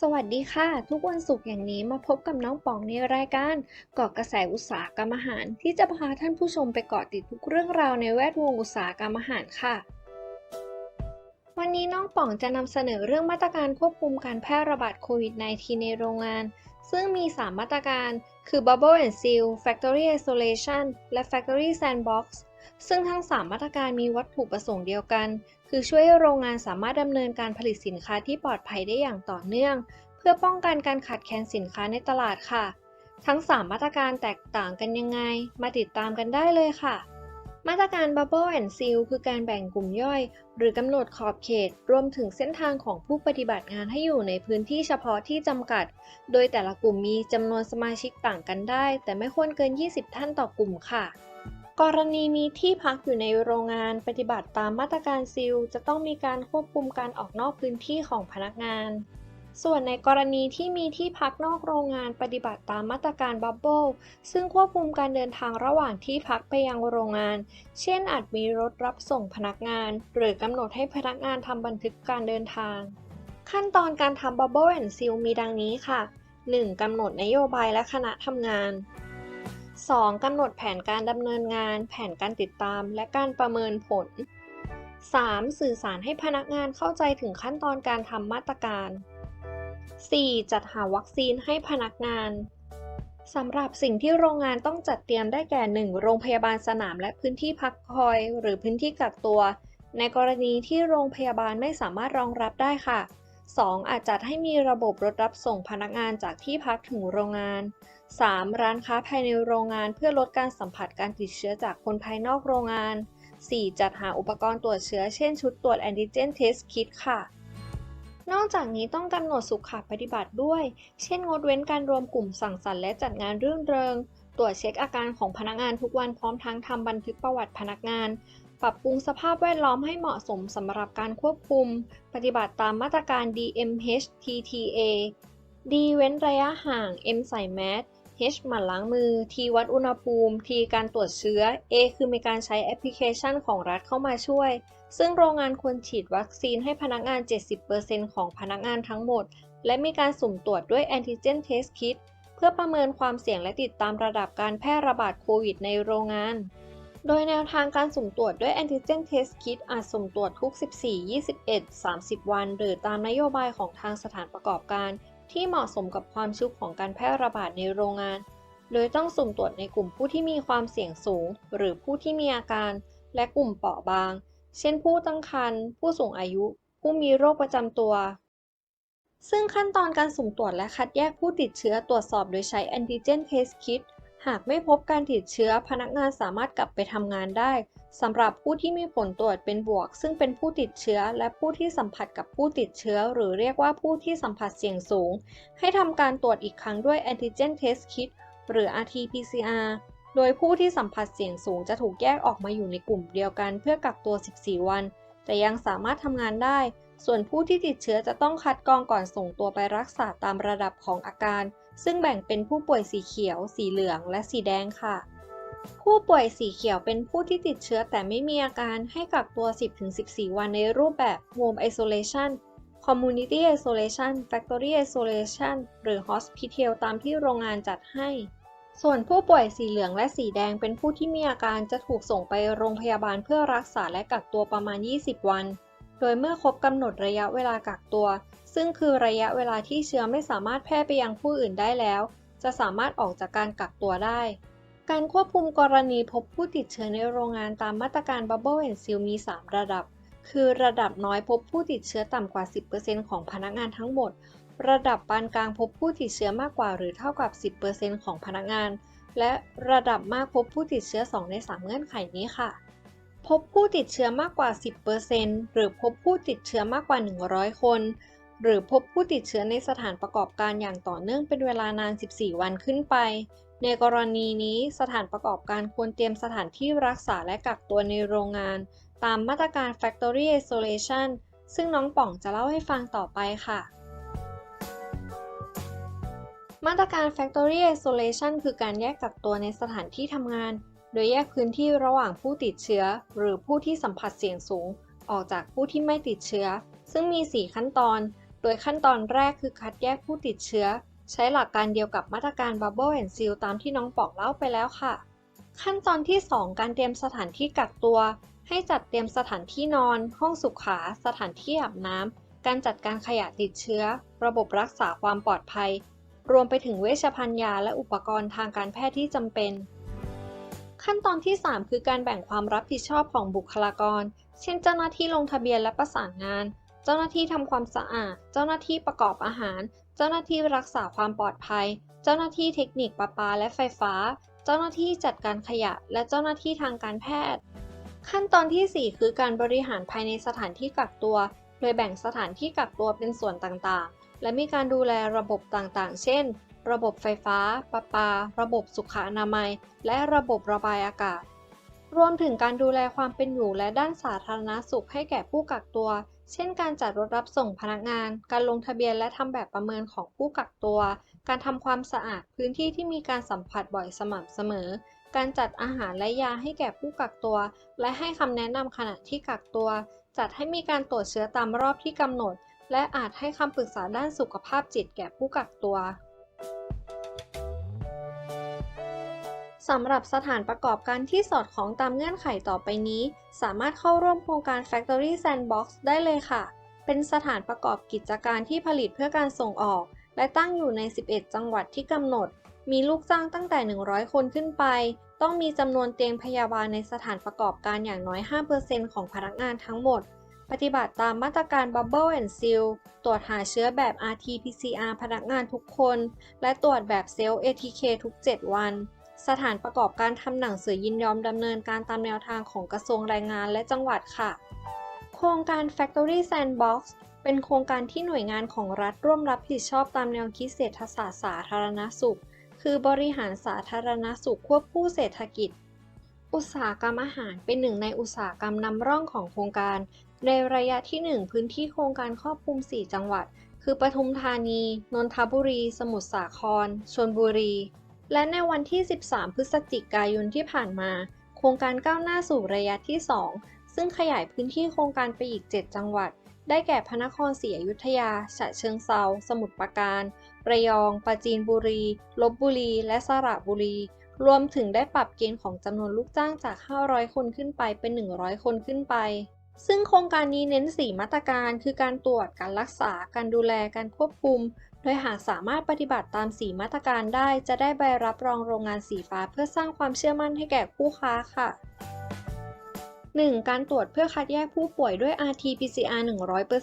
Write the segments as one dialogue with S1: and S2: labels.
S1: สวัสดีค่ะ ทุกวันศุกร์อย่างนี้มาพบกับน้องป๋องในรายการเกาะกระแสอุตสาหกรรมอาหาร ที่จะพาท่านผู้ชมไปเกาะติดทุกเรื่องราวในแวดวงอุตสาหกรรมอาหารค่ะ วันนี้น้องป๋องจะนำเสนอเรื่องมาตรการควบคุมการแพร่ระบาดโควิด -19 ในโรงงาน ซึ่งมี 3 มาตรการคือ Bubble and Seal Factory Isolation และ Factory Sandbox ซึ่งทั้ง 3 มาตรการมีวัตถุประสงค์เดียวกัน คือช่วยให้โรงงานสามารถดำเนินการผลิตสินค้าที่ปลอดภัยได้อย่างต่อเนื่อง เพื่อป้องกันการขาดแคลนสินค้าในตลาดค่ะ ทั้ง 3 มาตรการแตกต่างกันยังไง มาติดตามกันได้เลยค่ะมาตรการ Bubble and Seal คือการแบ่งกลุ่มย่อย หรือกำหนดขอบเขต รวมถึงเส้นทางของผู้ปฏิบัติงานให้อยู่ในพื้นที่เฉพาะที่จำกัด โดยแต่ละกลุ่มมีจำนวนสมาชิกต่างกันได้ แต่ไม่ควรเกิน 20 ท่านต่อกลุ่มค่ะ กรณีมีที่พักอยู่ในโรงงานปฏิบัติตามมาตรการซีลจะต้องมีการควบคุมการออกนอกพื้นที่ของพนักงาน ส่วนในกรณีที่มีที่พักนอกโรงงานปฏิบัติตามมาตรการบับเบิลซึ่งควบคุมการเดินทางระหว่างที่พักไปยังโรงงาน เช่นอาจมีรถรับส่งพนักงาน หรือกำหนดให้พนักงานทำบันทึกการเดินทาง ขั้นตอนการทำ Bubble and Seal มีดังนี้ค่ะ 1. กำหนดนโยบายและคณะทำงาน 2. กำหนดแผนการดำเนินงาน แผนการติดตาม และการประเมินผล 3. สื่อสารให้พนักงานเข้าใจถึงขั้นตอนการทำมาตรการ 4. จัดหาวัคซีนให้พนักงานสำหรับสิ่งที่โรงงานต้องจัดเตรียมได้แก่ 1. โรงพยาบาลสนามและพื้นที่พักคอย หรือพื้นที่กักตัว ในกรณีที่โรงพยาบาลไม่สามารถรองรับได้ค่ะ 2. อาจจัดให้มีระบบรถรับส่งพนักงานจากที่พักถึงโรงงาน 3. ร้านค้าภายในโรงงานเพื่อลดการสัมผัสการติดเชื้อจากคนภายนอกโรงงาน 4. จัดหาอุปกรณ์ตรวจเชื้อ เช่นชุดตรวจแอนติเจนเทสคิดค่ะ นอกจากนี้ต้องกำหนดสุขปฏิบัติด้วย เช่นงดเว้นการรวมกลุ่มสั่งสรรค์และจัดงานรื่นเริง ตรวจเช็คอาการของพนักงานทุกวันพร้อมทั้งทำบันทึกประวัติพนักงาน ปรับปรุงสภาพแวดล้อมให้เหมาะสมสำหรับการควบคุม ปฏิบัติตามมาตรการ DMHTTA D เว้นระยะห่าง M ใส่แมส H หมั่นล้างมือ T วัดอุณหภูมิ T การตรวจเชื้อ A คือมีการใช้แอปพลิเคชันของรัฐเข้ามาช่วย ซึ่งโรงงานควรฉีดวัคซีนให้พนักงาน 70%ของพนักงานทั้งหมด และมีการสุ่มตรวจด้วยแอนติเจนเทสคิดเพื่อประเมินความเสี่ยงและติดตามระดับการแพร่ระบาดโควิดในโรงงาน โดยแนวทางการสุ่มตรวจด้วยแอนติเจนเทสคิดอาจสุ่มตรวจทุก 14 21 30 วัน หรือตามนโยบายของทางสถานประกอบการ ที่เหมาะสมกับความชุกของการแพร่ระบาดในโรงงาน โดยต้องสุ่มตรวจในกลุ่มผู้ที่มีความเสี่ยงสูง หรือผู้ที่มีอาการ และกลุ่มเปราะบาง เช่น ผู้ตั้งครรภ์ผู้สูงอายุ ผู้มีโรคประจำตัว ซึ่งขั้นตอนการสุ่มตรวจและคัดแยกผู้ติดเชื้อตรวจสอบโดยใช้แอนติเจนเทสคิด หากไม่พบการติดเชื้อพนักงานสามารถกลับไปทำงานได้สำหรับผู้ที่มีผลตรวจเป็นบวก ซึ่งเป็นผู้ติดเชื้อ และผู้ที่สัมผัสกับผู้ติดเชื้อ หรือเรียกว่าผู้ที่สัมผัสเสี่ยงสูง ให้ทำการตรวจอีกครั้งด้วยแอนติเจนเทสคิดหรือ RT-PCR โดยผู้ที่สัมผัสเสี่ยงสูงจะถูกแยกออกมาอยู่ในกลุ่มเดียวกันเพื่อกักตัว 14 วัน แต่ยังสามารถทำงานได้ ส่วนผู้ที่ติดเชื้อจะต้องคัดกรองก่อนส่งตัวไปรักษาตามระดับของอาการ ซึ่งแบ่งเป็นผู้ป่วยสีเขียว สีเหลือง และสีแดงค่ะ ผู้ป่วยสีเขียวเป็นผู้ที่ติดเชื้อแต่ไม่มีอาการให้กักตัว 10-14 วันในรูปแบบ Home Isolation Community Isolation Factory Isolation หรือ Hospital ตามที่โรงงานจัดให้ ส่วนผู้ป่วยสีเหลืองและสีแดงเป็นผู้ที่มีอาการจะถูกส่งไปโรงพยาบาลเพื่อรักษาและกักตัวประมาณ 20 วัน โดยเมื่อครบกำหนดระยะเวลากักตัว ซึ่งคือระยะเวลาที่เชื้อไม่สามารถแพร่ไปยังผู้อื่นได้แล้ว จะสามารถออกจากการกักตัวได้ การควบคุมกรณีพบผู้ติดเชื้อในโรงงานตามมาตรการ Bubble and Seal มี 3 ระดับ คือระดับน้อยพบผู้ติดเชื้อต่ำกว่า 10%ของพนักงานทั้งหมด ระดับปานกลางพบผู้ติดเชื้อมากกว่าหรือเท่ากับ 10%ของพนักงาน และระดับมากพบผู้ติดเชื้อ 2 ใน 3 เงื่อนไขนี้ค่ะพบผู้ติดเชื้อมากกว่า 10%หรือพบผู้ติดเชื้อมากกว่า 100 คน หรือพบผู้ติดเชื้อในสถานประกอบการอย่างต่อเนื่องเป็นเวลานาน 14 วันขึ้นไป ในกรณีนี้สถานประกอบการควรเตรียมสถานที่รักษาและกักตัวในโรงงาน ตามมาตรการ Factory Isolation ซึ่งน้องป่องจะเล่าให้ฟังต่อไปค่ะมาตรการ Factory Isolation คือการแยกกักตัวในสถานที่ทำงาน โดยแยกพื้นที่ระหว่างผู้ติดเชื้อ หรือผู้ที่สัมผัสเสี่ยงสูง ออกจากผู้ที่ไม่ติดเชื้อ ซึ่งมี 4 ขั้นตอน โดยขั้นตอนแรกคือคัดแยกผู้ติดเชื้อ ใช้หลักการเดียวกับมาตรการ Bubble and Seal ตามที่น้องปอกเล่าไปแล้วค่ะ ขั้นตอนที่ 2 การเตรียมสถานที่กักตัว ให้จัดเตรียมสถานที่นอน ห้องสุขา สถานที่อาบน้ำ การจัดการขยะติดเชื้อ ระบบรักษาความปลอดภัย รวมไปถึงเวชภัณฑ์ยาและอุปกรณ์ทางการแพทย์ที่จำเป็นขั้นตอนที่ 3 คือการแบ่งความรับผิดชอบของบุคลากร เช่นเจ้าหน้าที่ลงทะเบียนและประสานงาน เจ้าหน้าที่ทำความสะอาด เจ้าหน้าที่ประกอบอาหาร เจ้าหน้าที่รักษาความปลอดภัย เจ้าหน้าที่เทคนิคประปาและไฟฟ้า เจ้าหน้าที่จัดการขยะ และเจ้าหน้าที่ทางการแพทย์ ขั้นตอนทีสี่ 4 คือการบริหารภายในสถานที่กักตัว โดยแบ่งสถานที่กักตัวเป็นส่วนต่างๆ และมีการดูแลระบบต่างๆ เช่น ระบบไฟฟ้า ประปา ระบบสุขอนามัย และระบบระบายอากาศรวมถึงการดูแลความเป็นอยู่และด้านสาธารณสุขให้แก่ผู้กักตัว เช่นการจัดรถรับส่งพนักงาน การลงทะเบียนและทำแบบประเมินของผู้กักตัว การทำความสะอาดพื้นที่ที่มีการสัมผัสบ่อยสม่ำเสมอ การจัดอาหารและยาให้แก่ผู้กักตัว และให้คำแนะนำขณะที่กักตัว จัดให้มีการตรวจเชื้อตามรอบที่กำหนด และอาจให้คำปรึกษาด้านสุขภาพจิตแก่ผู้กักตัว สำหรับสถานประกอบการที่สอดคล้องตามเงื่อนไขต่อไปนี้ สามารถเข้าร่วมโครงการ Factory Sandbox ได้เลยค่ะ เป็นสถานประกอบกิจการที่ผลิตเพื่อการส่งออก และตั้งอยู่ใน 11 จังหวัดที่กำหนด มีลูกจ้างตั้งแต่ 100 คนขึ้นไป ต้องมีจำนวนเตียงพยาบาลในสถานประกอบการอย่างน้อย 5%ของพนักงานทั้งหมด ปฏิบัติตามมาตรการ Bubble and Seal ตรวจหาเชื้อแบบ RT-PCR พนักงานทุกคน และตรวจแบบเซลล์ ATK ทุก 7 วัน สถานประกอบการทำหนังสือยินยอมดำเนินการตามแนวทางของกระทรวงแรงงานและจังหวัดค่ะ โครงการ Factory Sandbox เป็นโครงการที่หน่วยงานของรัฐร่วมรับผิดชอบตามแนวคิดเศรษฐศาสตร์สาธารณสุข คือบริหารสาธารณสุขควบคู่เศรษฐกิจ อุตสาหกรรมอาหารเป็นหนึ่งในอุตสาหกรรมนำร่องของโครงการ ในระยะที่ 1 พื้นที่โครงการครอบคลุม 4 จังหวัด คือปทุมธานี นนทบุรี สมุทรสาคร ชลบุรี และในวันที่ 13 พฤศจิกายนที่ผ่านมา โครงการก้าวหน้าสู่ระยะที่ 2 ซึ่งขยายพื้นที่โครงการไปอีก 7 จังหวัด ได้แก่พระนครศรีอยุธยา ฉะเชิงเซา สมุทรปราการ ระยอง ปราจีนบุรี ลบบุรี และสระบุรี รวมถึงได้ปรับเกณฑ์ของจำนวนลูกจ้างจาก 500 คนขึ้นไปเป็น 100 คนขึ้นไปซึ่งโครงการนี้เน้น 4 มาตรการ คือการตรวจ การรักษา การดูแล การควบคุม โดยหากสามารถปฏิบัติตาม 4 มาตรการได้ จะได้ใบรับรองโรงงานสีฟ้าเพื่อสร้างความเชื่อมั่นให้แก่คู่ค้าค่ะ 1. การตรวจเพื่อคัดแยกผู้ป่วยด้วย RT-PCR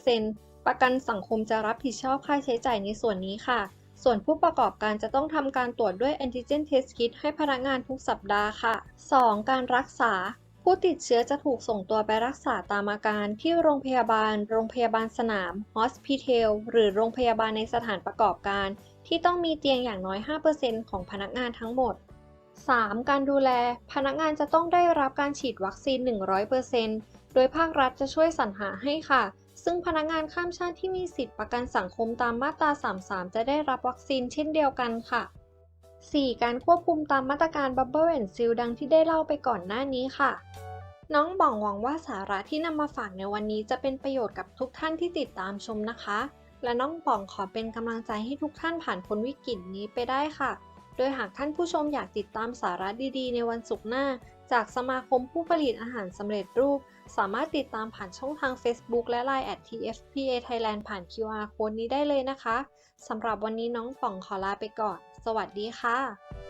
S1: 100%ประกันสังคมจะรับผิดชอบค่าใช้จ่ายในส่วนนี้ค่ะ ส่วนผู้ประกอบการจะต้องทำการตรวจด้วย Antigen Test Kit ให้พนักงานทุกสัปดาห์ค่ะ 2. การรักษา ผู้ติดเชื้อจะถูกส่งตัวไปรักษาตามอาการที่โรงพยาบาล โรงพยาบาลสนาม Hospital หรือโรงพยาบาลในสถานประกอบการ ที่ต้องมีเตียงอย่างน้อย 5%ของพนักงานทั้งหมด 3. การดูแล พนักงานจะต้องได้รับการฉีดวัคซีน 100%โดยภาครัฐจะช่วยสรรหาให้ค่ะ ซึ่งพนักงานข้ามชาติที่มีสิทธิประกันสังคมตามมาตรา 33 จะได้รับวัคซีนเช่นเดียวกันค่ะ 4. การควบคุมตามมาตรการ Bubble and Seal ดังที่ได้เล่าไปก่อนหน้านี้ค่ะ น้องบ่องหวังว่าสาระที่นำมาฝากในวันนี้จะเป็นประโยชน์กับทุกท่านที่ติดตามชมนะคะ และน้องป่องขอเป็นกำลังใจให้ทุกท่านผ่านพ้นวิกฤตนี้ไปได้ค่ะ โดยหากท่านผู้ชมอยากติดตามสาระดีๆ ในวันศุกร์หน้า จากสมาคมผู้ผลิตอาหารสำเร็จรูป สามารถติดตามผ่านช่องทาง Facebook และ Line at tfpa Thailand ผ่าน QR code นี้ได้เลยนะคะ สำหรับวันนี้น้องป่องขอลาไปก่อน สวัสดีค่ะ